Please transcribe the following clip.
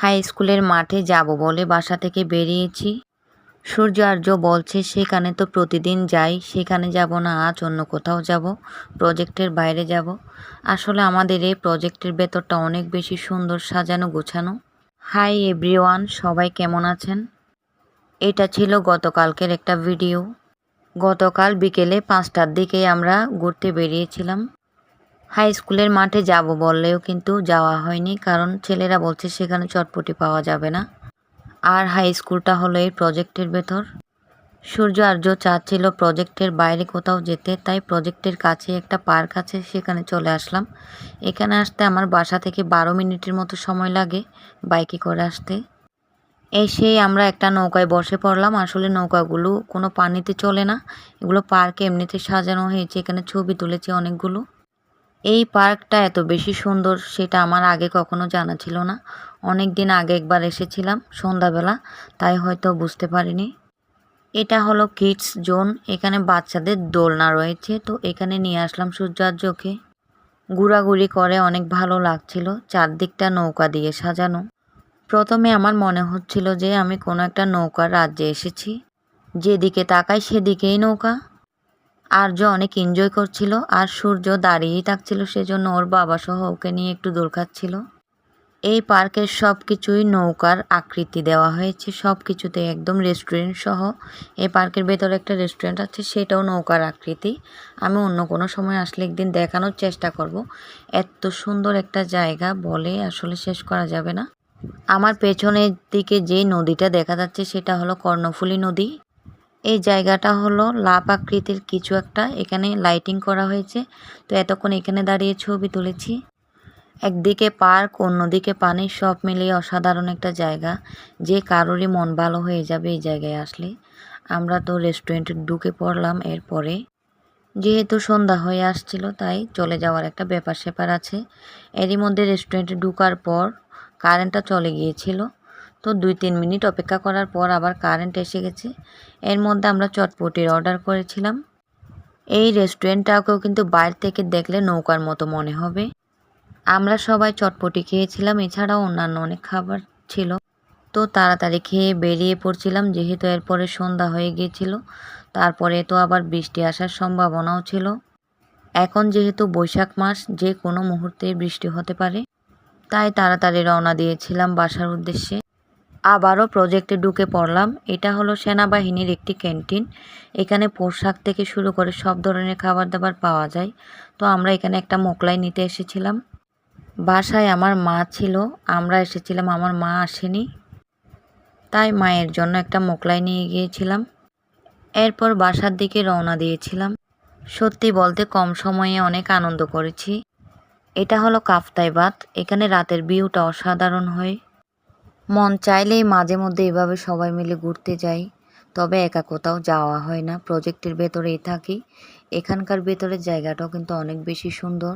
High স্কুলের মাঠে যাব বলে বাসা থেকে বেরিয়েছি। সূর্য আর্য বলছে, সেখানে তো প্রতিদিন যাই, সেখানে যাব না, আজ অন্য কোথাও যাব, প্রজেক্টের বাইরে যাব। আসলে আমাদের এই প্রজেক্টের ভেতরটা অনেক বেশি সুন্দর সাজানো গোছানো। হাই এভরিওয়ান, সবাই কেমন আছেন? এটা ছিল গতকালকের একটা ভিডিও। গতকাল বিকেলে পাঁচটার দিকে আমরা ঘুরতে বেরিয়েছিলাম। হাই স্কুলের মাঠে যাব বললেও কিন্তু যাওয়া হয়নি, কারণ ছেলেরা বলছে সেখানে চটপটি পাওয়া যাবে না। আর হাই স্কুলটা হলো এই প্রজেক্টের ভেতর। সূর্য আর্য চাচ্ছিল প্রজেক্টের বাইরে কোথাও যেতে, তাই প্রজেক্টের কাছে একটা পার্ক আছে, সেখানে চলে আসলাম। এখানে আসতে আমার বাসা থেকে বারো মিনিটের মতো সময় লাগে বাইকে করে আসতে। এসেই আমরা একটা নৌকায় বসে পড়লাম। আসলে নৌকাগুলো কোনো পানিতে চলে না। এগুলো পার্কে এমনিতে সাজানো হয়েছে। এখানে ছবি তুলেছি অনেকগুলো। এই পার্কটা এত বেশি সুন্দর সেটা আমার আগে কখনো জানা ছিল না। অনেক দিন আগে একবার এসেছিলাম সন্ধ্যাবেলা, তাই হয়তো বুঝতে পারিনি। এটা হলো কিডস জোন, এখানে বাচ্চাদের দোলনা রয়েছে, তো এখানে নিয়ে আসলাম সূর্যার্যকে ঘোরাঘুরি করে অনেক ভালো লাগছিল, চারদিকটা নৌকা দিয়ে সাজানো। প্রথমে আমার মনে হচ্ছিল যে আমি কোনো একটা নৌকার রাজ্যে এসেছি। যেদিকে তাকাই সেদিকেই নৌকা। আর্য অনেক এনজয় করছিল আর সূর্য দাঁড়িয়েই থাকছিল সেজন্য ওর বাবা সহ ওকে নিয়ে একটু দোল খাচ্ছিল। এই পার্কের সব কিছুই নৌকার আকৃতি দেওয়া হয়েছে সব কিছুতে একদম রেস্টুরেন্ট সহ। এই পার্কের ভেতরে একটা রেস্টুরেন্ট আছে, সেটাও নৌকার আকৃতি। আমি অন্য কোনো সময় আসলে একদিন দেখানোর চেষ্টা করব। এত সুন্দর একটা জায়গা বলে আসলে শেষ করা যাবে না। আমার পেছনের দিকে যে নদীটা দেখা যাচ্ছে সেটা হলো কর্ণফুলী নদী। এই জায়গাটা হলো লাভ আকৃতির কিছু একটা। এখানে লাইটিং করা হয়েছে। তো এতক্ষণ এখানে দাঁড়িয়ে ছবি তুলেছি। একদিকে পার্ক, অন্যদিকে পানি, সব মিলিয়ে অসাধারণ একটা জায়গা। যে কারোরই মন ভালো হয়ে যাবে এই জায়গায় আসলে। আমরা তো রেস্টুরেন্টে ঢুকে পড়লাম এরপরে। যেহেতু সন্ধ্যা হয়ে আসছিল, তাই চলে যাওয়ার একটা ব্যাপার স্যাপার আছে। এরই মধ্যে রেস্টুরেন্টে ঢুকার পর কারেন্টটা চলে গিয়েছিল। তো দুই তিন মিনিট অপেক্ষা করার পর আবার কারেন্ট এসে গেছে। এর মধ্যে আমরা চটপটির অর্ডার করেছিলাম। এই রেস্টুরেন্টটাকেও কিন্তু বাইরে থেকে দেখলে নৌকার মতো মনে হবে। আমরা সবাই চটপটি খেয়েছিলাম, এছাড়াও অন্যান্য অনেক খাবার ছিল। তো তাড়াতাড়ি খেয়ে বেরিয়ে পড়ছিলাম, যেহেতু এরপরে সন্ধ্যা হয়ে গিয়েছিল। তারপরে তো আবার বৃষ্টি আসার সম্ভাবনাও ছিল। এখন যেহেতু বৈশাখ মাস, যে কোনো মুহূর্তে বৃষ্টি হতে পারে। তাই তাড়াতাড়ি রওনা দিয়েছিলাম বাসার উদ্দেশ্যে। আবারও প্রজেক্টে ঢুকে পড়লাম। এটা হলো সেনাবাহিনীর একটি ক্যান্টিন এখানে পোশাক থেকে শুরু করে সব ধরনের খাবার দাবার পাওয়া যায়। তো আমরা এখানে একটা মোকলাই নিতে এসেছিলাম। বাসায় আমার মা ছিল। আমরা এসেছিলাম, আমার মা আসেনি। তাই মায়ের জন্য একটা মোকলাই নিয়ে গিয়েছিলাম। এরপর বাসার দিকে রওনা দিয়েছিলাম। সত্যি বলতে কম সময়ে অনেক আনন্দ করেছি। এটা হলো কাফতাই বাত এখানে রাতের ভিউটা অসাধারণ হয়। মন চাইলেই মাঝে মধ্যে এভাবে সবাই মিলে ঘুরতে যাই। তবে একা কোথাও যাওয়া হয় না। প্রজেক্টের ভেতরেই থাকি। এখানকার ভেতরের জায়গাটাও কিন্তু অনেক বেশি সুন্দর।